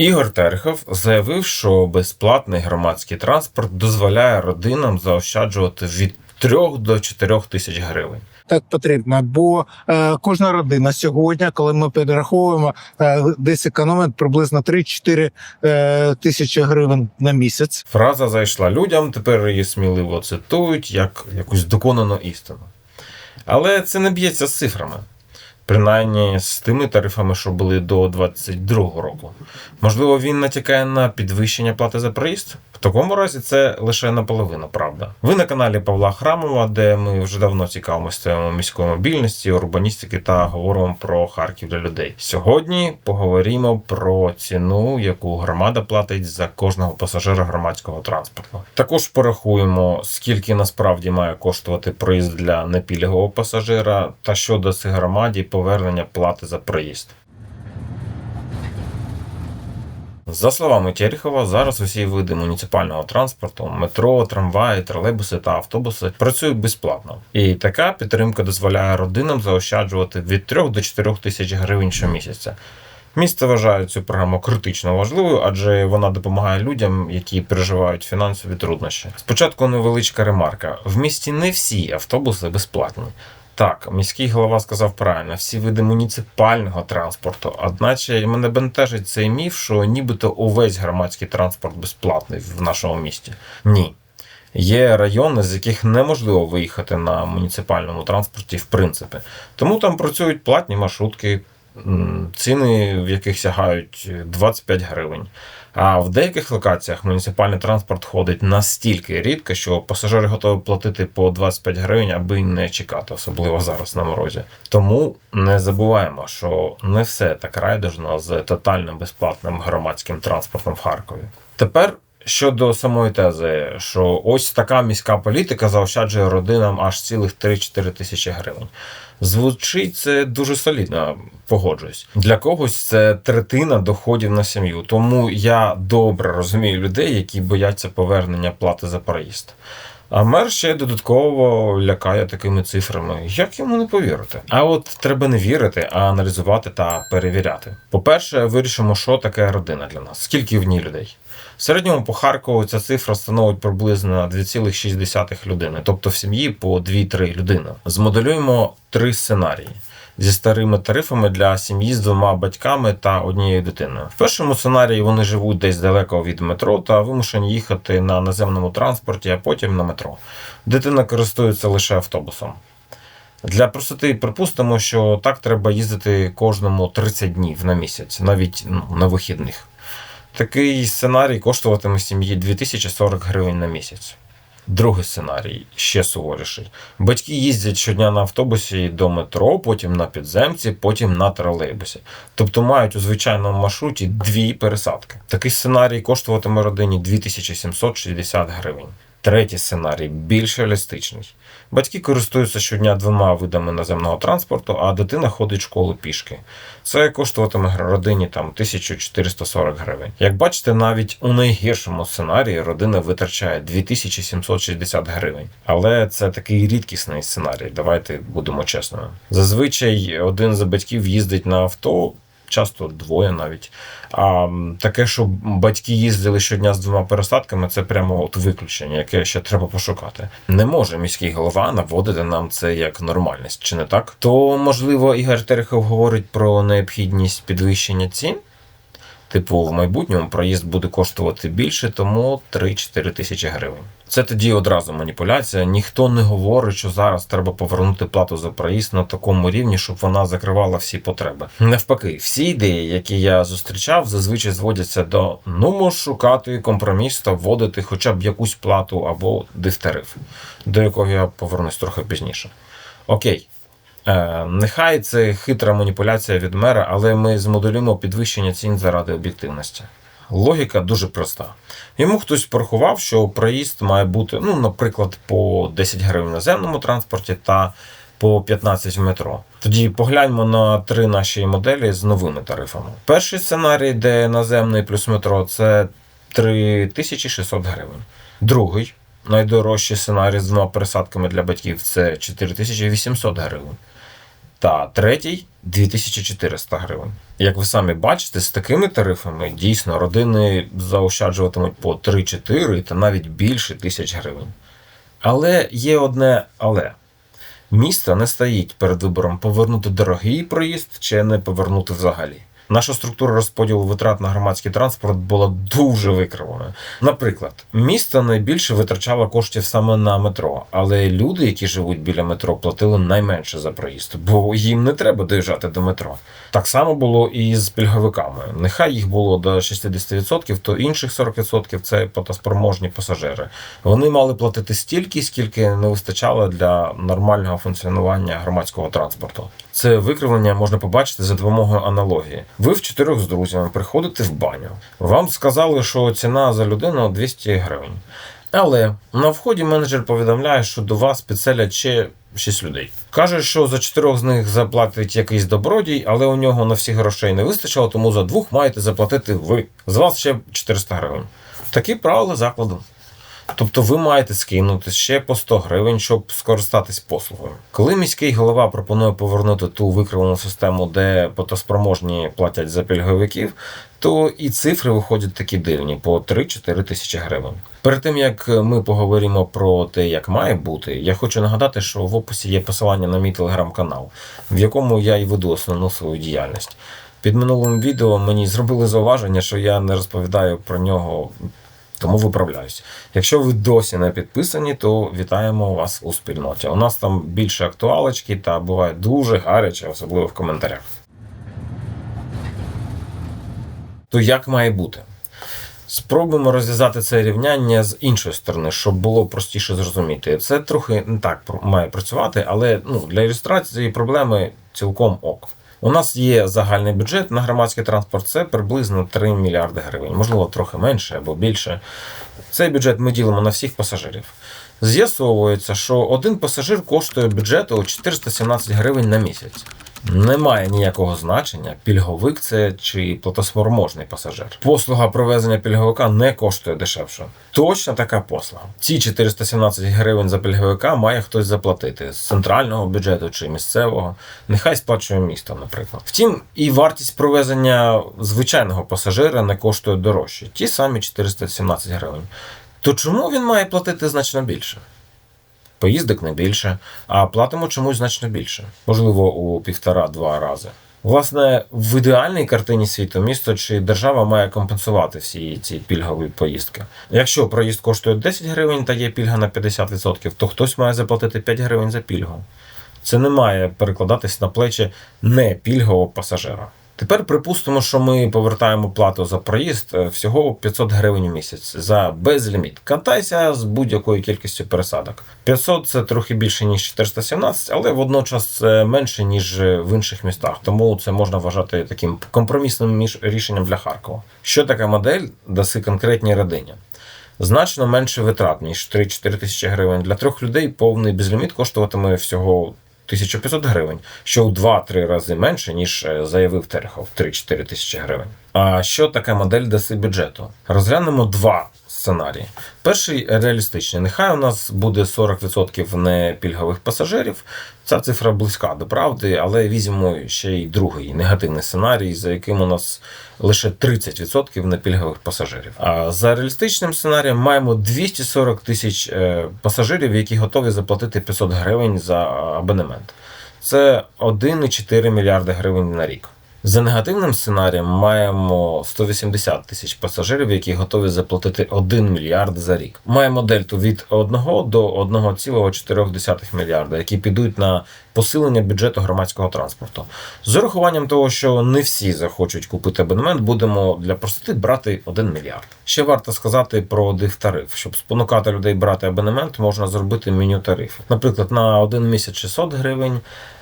Ігор Терехов заявив, що безплатний громадський транспорт дозволяє родинам заощаджувати від 3 до 4 тисяч гривень. так потрібно. Бо е, кожна родина сьогодні, коли ми підраховуємо, е, десь економить приблизно 3-4 е, тисячі гривень на місяць. Фраза зайшла людям, тепер її сміливо цитують як якусь доконану істину. Але це не б'ється з цифрами. Принаймні з тими тарифами, що були до 22-го року. Можливо, він натякає на підвищення плати за проїзд? Такому разі це лише наполовину правда. Ви на каналі Павла Храмова, де ми вже давно цікавимося темою міської мобільності, урбаністики та говоримо про Харків для людей. Сьогодні поговоримо про ціну, яку громада платить за кожного пасажира громадського транспорту. Також порахуємо, скільки насправді має коштувати проїзд для непільгового пасажира, та що дасть громаді повернення плати за проїзд. За словами Терехова, зараз усі види муніципального транспорту, метро, трамваї, тролейбуси та автобуси працюють безплатно. І така підтримка дозволяє родинам заощаджувати від 3 до 4 тисяч гривень щомісяця. Місто вважає цю програму критично важливою, адже вона допомагає людям, які переживають фінансові труднощі. Спочатку невеличка ремарка: в місті не всі автобуси безплатні. Так, міський голова сказав правильно, всі види муніципального транспорту. Одначе мене бентежить цей міф, що нібито увесь громадський транспорт безплатний в нашому місті. Ні. Є райони, з яких неможливо виїхати на муніципальному транспорті, в принципі. Тому там працюють платні маршрутки, ціни в яких сягають 25 гривень. А в деяких локаціях муніципальний транспорт ходить настільки рідко, що пасажири готові платити по 25 гривень, аби не чекати, особливо зараз на морозі. Тому не забуваємо, що не все так райдужно з тотально безплатним громадським транспортом в Харкові. Тепер. Щодо самої тези, що ось така міська політика заощаджує родинам аж цілих 3-4 тисячі гривень. Звучить це дуже солідно, погоджуюсь. Для когось це третина доходів на сім'ю. Тому я добре розумію людей, які бояться повернення плати за проїзд. А мер ще додатково лякає такими цифрами. Як йому не повірити? А от треба не вірити, а аналізувати та перевіряти. По-перше, вирішимо, що таке родина для нас, скільки в ній людей. В середньому по Харкову ця цифра становить приблизно 2,6 людини, тобто в сім'ї по 2-3 людини. Змоделюємо три сценарії. Зі старими тарифами для сім'ї з двома батьками та однією дитиною. В першому сценарії вони живуть десь далеко від метро та вимушені їхати на наземному транспорті, а потім на метро. Дитина користується лише автобусом. Для простоти припустимо, що так треба їздити кожному 30 днів на місяць, навіть ну, на вихідних. Такий сценарій коштуватиме сім'ї 2040 гривень на місяць. Другий сценарій ще суворіший. Батьки їздять щодня на автобусі до метро, потім на підземці, потім на тролейбусі. Тобто мають у звичайному маршруті дві пересадки. Такий сценарій коштуватиме родині 2760 гривень. Третій сценарій більш реалістичний. Батьки користуються щодня двома видами наземного транспорту, а дитина ходить в школу пішки. Це коштуватиме родині там 1440 гривень. Як бачите, навіть у найгіршому сценарії родина витрачає 2760 гривень. Але це такий рідкісний сценарій. Давайте будемо чесними. Зазвичай один з батьків їздить на авто. Часто двоє навіть. А таке, що батьки їздили щодня з двома пересадками, це прямо от виключення, яке ще треба пошукати. Не може міський голова наводити нам це як нормальність, чи не так? То можливо Ігор Терехов говорить про необхідність підвищення цін. Типу, в майбутньому проїзд буде коштувати більше, тому 3-4 тисячі гривень. Це тоді одразу маніпуляція. Ніхто не говорить, що зараз треба повернути плату за проїзд на такому рівні, щоб вона закривала всі потреби. Навпаки, всі ідеї, які я зустрічав, зазвичай зводяться до ну шукати компроміс та вводити хоча б якусь плату або дифтариф, до якого я повернусь трохи пізніше. Окей. Е, Нехай це хитра маніпуляція від мера, але ми змоделюємо підвищення цін заради об'єктивності. Логіка дуже проста. Йому хтось порахував, що проїзд має бути, ну, наприклад, по 10 гривень в наземному транспорті та по 15 в метро. Тоді погляньмо на три наші моделі з новими тарифами. Перший сценарій, де наземний плюс метро, це 3600 гривень. Другий найдорожчий сценарій з двома пересадками для батьків це 4800 гривень. Та третій 2400 гривень. Як ви самі бачите, з такими тарифами дійсно родини заощаджуватимуть по 3-4 та навіть більше тисяч гривень. Але є одне але. Місто не стоїть перед вибором повернути дорогий проїзд чи не повернути взагалі. Наша структура розподілу витрат на громадський транспорт була дуже викривленою. Наприклад, місто найбільше витрачало коштів саме на метро, але люди, які живуть біля метро, платили найменше за проїзд, бо їм не треба доїжджати до метро. Так само було і з пільговиками. Нехай їх було до 60%, то інших 40% це платоспроможні пасажири. Вони мали платити стільки, скільки не вистачало для нормального функціонування громадського транспорту. Це викривлення можна побачити за допомогою аналогії. Ви в чотирьох з друзями приходите в баню. Вам сказали, що ціна за людину 200 гривень. Але на вході менеджер повідомляє, що до вас підселять ще 6 людей. Каже, що за чотирьох з них заплатить якийсь добродій, але у нього на всіх грошей не вистачило, тому за двох маєте заплатити ви. З вас ще 400 гривень. Такі правила закладу. Тобто ви маєте скинути ще по 100 гривень, щоб скористатись послугою. Коли міський голова пропонує повернути ту викривлену систему, де платоспроможні платять за пільговиків, то і цифри виходять такі дивні по 3-4 тисячі гривень. Перед тим як ми поговоримо про те, як має бути, я хочу нагадати, що в описі є посилання на мій телеграм-канал, в якому я і веду основну свою діяльність. Під минулим відео мені зробили зауваження, що я не розповідаю про нього тому виправляюсь. Якщо ви досі не підписані, то вітаємо вас у спільноті. У нас там більше актуалочки та буває дуже гаряче, особливо в коментарях. То як має бути? Спробуємо розв'язати це рівняння з іншої сторони, щоб було простіше зрозуміти. Це трохи не так має працювати, але ну, для ілюстрації проблеми цілком ок. У нас є загальний бюджет на громадський транспорт, це приблизно 3 мільярди гривень, можливо, трохи менше або більше. Цей бюджет ми ділимо на всіх пасажирів. З'ясовується, що один пасажир коштує бюджету 417 гривень на місяць. Немає ніякого значення, пільговик це чи платоспроможний пасажир. Послуга провезення пільговика не коштує дешевше. Точно така послуга. Ці 417 гривень за пільговика має хтось заплатити з центрального бюджету чи місцевого. Нехай сплачує місто, наприклад. Втім, і вартість провезення звичайного пасажира не коштує дорожче. Ті самі 417 гривень. То чому він має платити значно більше? Поїздок не більше, а платимо чомусь значно більше, можливо, у півтора-два рази. Власне, в ідеальній картині світу місто чи держава має компенсувати всі ці пільгові поїздки. Якщо проїзд коштує 10 гривень та є пільга на 50%, то хтось має заплатити 5 гривень за пільгу. Це не має перекладатись на плечі не пільгового пасажира. Тепер припустимо, що ми повертаємо плату за проїзд е, всього 500 гривень у місяць за безліміт. Катайся з будь-якою кількістю пересадок. 500 це трохи більше ніж 417, але водночас це менше ніж в інших містах. Тому це можна вважати таким компромісним рішенням для Харкова. Що така модель даси конкретній родині? Значно менше витрат, ніж 3-4 тисячі гривень. Для трьох людей повний безліміт коштуватиме всього 1500 гривень, що у 2-3 рази менше, ніж е, заявив Терехов 3-4 тисячі гривень. А що таке модель даси бюджету? Розглянемо два сценарії. Перший реалістичний. Нехай у нас буде 40% не пільгових пасажирів. Ця цифра близька до правди, але візьмемо ще й другий негативний сценарій, за яким у нас лише 30% непільгових пасажирів. А за реалістичним сценарієм маємо 240 тисяч е, пасажирів, які готові заплатити 500 гривень за абонемент. Це 1,4 мільярди гривень на рік. За негативним сценарієм маємо 180 тисяч пасажирів, які готові заплатити 1 мільярд за рік. Маємо дельту від 1 до 1,4 мільярда, які підуть на посилення бюджету громадського транспорту. З урахуванням того, що не всі захочуть купити абонемент, будемо для простоти брати 1 мільярд. Ще варто сказати про дифтариф. Щоб спонукати людей брати абонемент, можна зробити меню тарифів. Наприклад, на один місяць 600 гривень,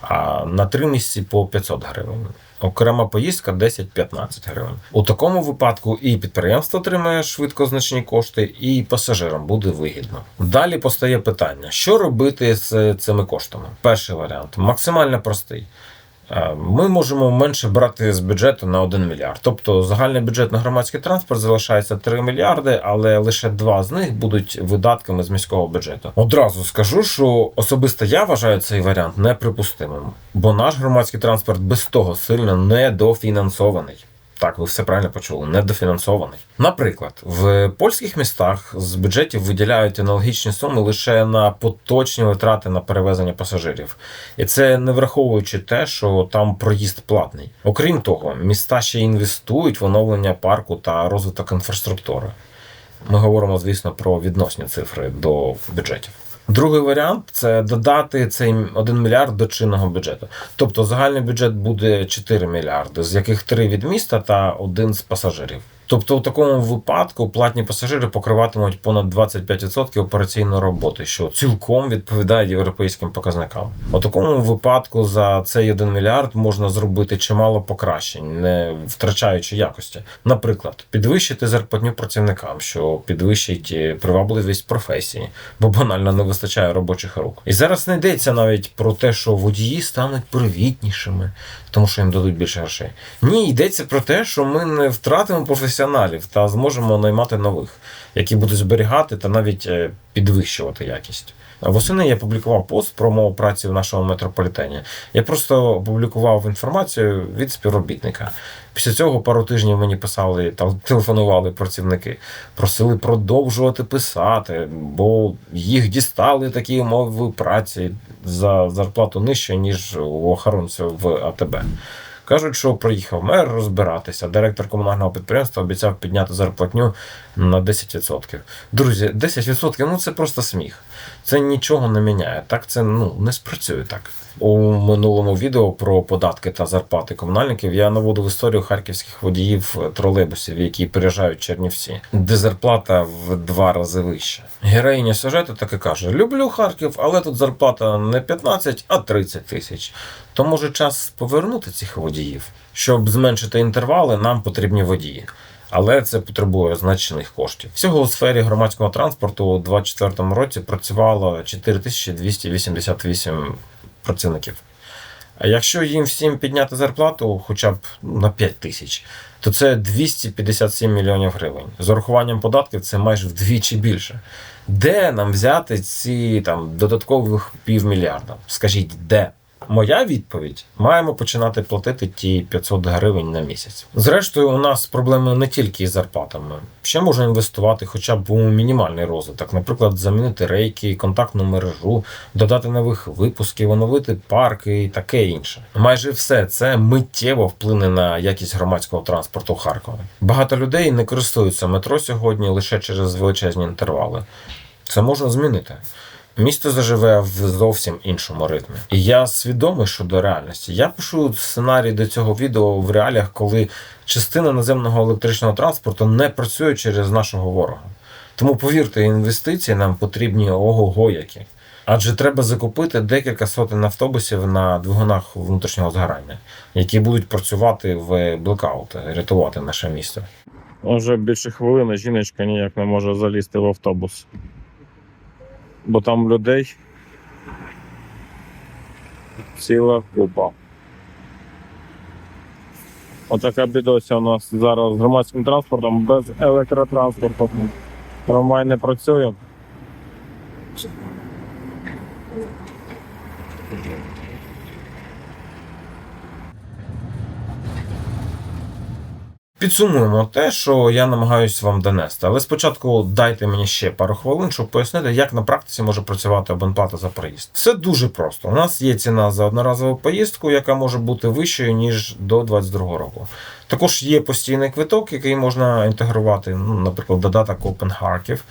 а на три місяці по 500 гривень. Окрема поїздка 10-15 гривень. У такому випадку і підприємство отримає швидко значні кошти, і пасажирам буде вигідно. Далі постає питання: що робити з цими коштами? Перший варіант максимально простий. Е, Ми можемо менше брати з бюджету на 1 мільярд. Тобто загальний бюджет на громадський транспорт залишається 3 мільярди, але лише два з них будуть видатками з міського бюджету. Одразу скажу, що особисто я вважаю цей варіант неприпустимим, бо наш громадський транспорт без того сильно недофінансований. Так, ви все правильно почули, недофінансований. Наприклад, в польських містах з бюджетів виділяють аналогічні суми лише на поточні витрати на перевезення пасажирів, і це не враховуючи те, що там проїзд платний. Окрім того, міста ще інвестують в оновлення парку та розвиток інфраструктури. Ми говоримо, звісно, про відносні цифри до бюджетів. Другий варіант це додати цей 1 мільярд до чинного бюджету. Тобто загальний бюджет буде 4 мільярди, з яких 3 від міста та 1 з пасажирів. Тобто, у такому випадку платні пасажири покриватимуть понад 25% операційної роботи, що цілком відповідає європейським показникам. У такому випадку за цей 1 мільярд можна зробити чимало покращень, не втрачаючи якості. Наприклад, підвищити зарплатню працівникам, що підвищить е, привабливість професії, бо банально не вистачає робочих рук. І зараз не йдеться навіть про те, що водії стануть привітнішими, тому що їм дадуть більше грошей. Ні, йдеться про те, що ми не втратимо професіоналів та зможемо наймати нових, які будуть зберігати та навіть е, підвищувати якість. Восени я публікував пост про мову праці в нашому метрополітені. Я просто опублікував інформацію від співробітника. Після цього пару тижнів мені писали та телефонували працівники, просили продовжувати писати, бо їх дістали такі умови праці за зарплату нижче, ніж у охоронців в АТБ. Кажуть, що приїхав мер розбиратися. Директор комунального підприємства обіцяв підняти зарплатню на 10%. Друзі, 10% ну це просто сміх. Це нічого не міняє. Так це ну не спрацює так. У минулому відео про податки та зарплати комунальників я наводив історію харківських водіїв тролейбусів, які переїжджають Чернівці, де зарплата в два рази вища. Героїня сюжету таки каже: Люблю Харків, але тут зарплата не 15, а 30 тисяч. То може час повернути цих водіїв. Щоб зменшити інтервали, нам потрібні водії. Але це потребує значних коштів. Всього у сфері громадського транспорту у 2024 році працювало 4288 працівників. А якщо їм всім підняти зарплату хоча б на 5 тисяч, то це 257 мільйонів гривень. З урахуванням податків це майже вдвічі більше. Де нам взяти ці там додаткових півмільярда? Скажіть, де? Моя відповідь: маємо починати платити ті 500 гривень на місяць. Зрештою, у нас проблеми не тільки із зарплатами. Ще можна інвестувати хоча б у мінімальний розвиток, наприклад, замінити рейки, контактну мережу, додати нових випусків, оновити парки і таке інше. Майже все це миттєво вплине на якість громадського транспорту Харкова. Багато людей не користуються метро сьогодні лише через величезні інтервали. Це можна змінити. Місто заживе в зовсім іншому ритмі. І я свідомий щодо реальності. Я пишу сценарій до цього відео в реаліях, коли частина наземного електричного транспорту не працює через нашого ворога. Тому повірте, інвестиції нам потрібні ого-го які. Адже треба закупити декілька сотень автобусів на двигунах внутрішнього згорання, які будуть працювати в блекаут, рятувати наше місто. Уже більше хвилини жіночка ніяк не може залізти в автобус бо там людей ціла купа. Отака бідося у нас зараз з громадським транспортом без електротранспорту. Трамвай не працює. Підсумуємо те, що я намагаюся вам донести. Але спочатку дайте мені ще пару хвилин, щоб пояснити, як на практиці може працювати абонплата за проїзд. Все дуже просто. У нас є ціна за одноразову поїздку, яка може бути вищою ніж до 2022 року. Також є постійний квиток, який можна інтегрувати, ну, наприклад, додаток Open Харків.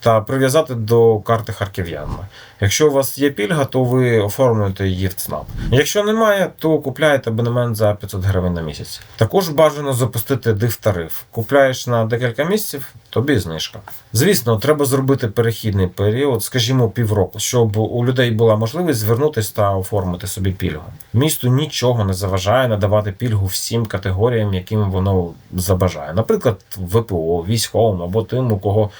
Та прив'язати до карти харків'янина. Якщо у вас є пільга, то ви оформлюєте її в ЦНАП. Якщо немає, то купляєте абонемент за 500 гривень на місяць. Також бажано запустити див-тариф. Купляєш на декілька місяців, тобі знижка. Звісно, треба зробити перехідний період, скажімо, півроку, щоб у людей була можливість звернутися та оформити собі пільгу. Місту нічого не заважає надавати пільгу всім категоріям, яким воно забажає. Наприклад, ВПО, військовим або тим, у кого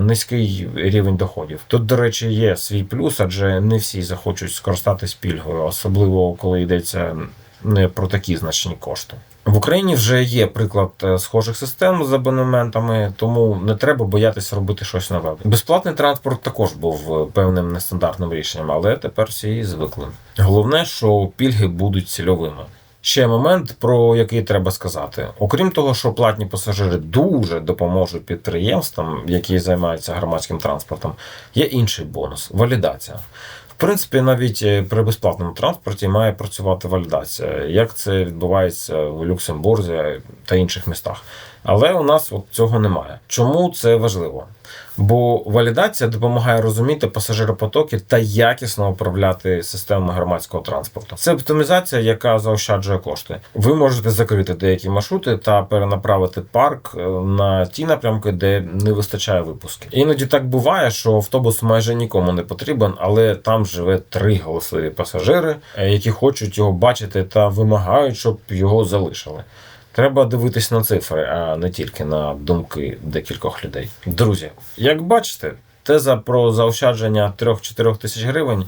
низький рівень доходів. Тут, до речі, є свій плюс, адже не всі захочуть скористатись пільгою, особливо коли йдеться не про такі значні кошти. В Україні вже є приклад е, схожих систем з абонементами, тому не треба боятися робити щось нове. Безплатний транспорт також був е, певним нестандартним рішенням, але тепер всі звикли. Головне, що пільги будуть цільовими. Ще момент, про який треба сказати. Окрім того, що платні пасажири дуже допоможуть підприємствам, які займаються громадським транспортом, є інший бонус валідація. В принципі, навіть е, при безплатному транспорті має працювати валідація, як це відбувається в Люксембурзі та інших містах. Але у нас от цього немає. Чому це важливо? Бо валідація допомагає розуміти пасажиропотоки та якісно управляти системами громадського транспорту. Це оптимізація, яка заощаджує кошти. Ви можете закрити деякі маршрути та перенаправити парк е, на ті напрямки, де не вистачає випусків. Іноді так буває, що автобус майже нікому не потрібен, але там живе три голосливі пасажири, е, які хочуть його бачити та вимагають, щоб його залишили. Треба дивитись на цифри, а не тільки на думки декількох людей. Друзі, як бачите, теза про заощадження 3-4 тисяч гривень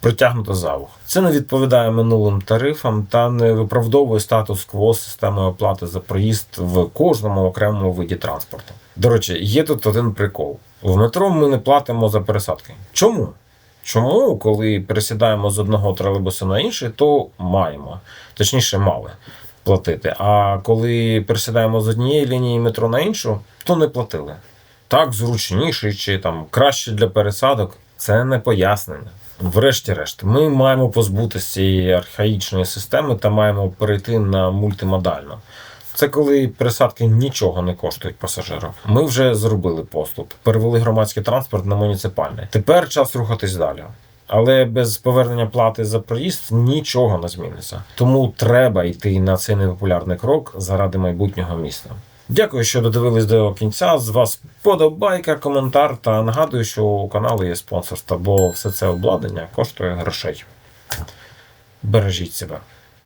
притягнута за вух. Це не відповідає минулим тарифам та не виправдовує статус-кво системи оплати за проїзд в кожному окремому виді транспорту. До речі, є тут один прикол: в метро ми не платимо за пересадки. Чому? Чому, коли пересідаємо з одного тролейбуса на інший, то маємо, точніше, мали платити. А коли пересідаємо з однієї лінії метро на іншу, то не платили. Так зручніше чи там краще для пересадок це не пояснення. Врешті-решт, ми маємо позбутися цієї архаїчної системи та маємо перейти на мультимодальну. Це коли пересадки нічого не коштують пасажиру. Ми вже зробили поступ, перевели громадський транспорт на муніципальний. Тепер час рухатись далі. Але без повернення плати за проїзд нічого не зміниться. Тому треба йти на цей непопулярний крок заради майбутнього міста. Дякую, що додивились до кінця. З вас подобайка, коментар та нагадую, що у каналу є спонсорство, бо все це обладнання коштує грошей. Бережіть себе.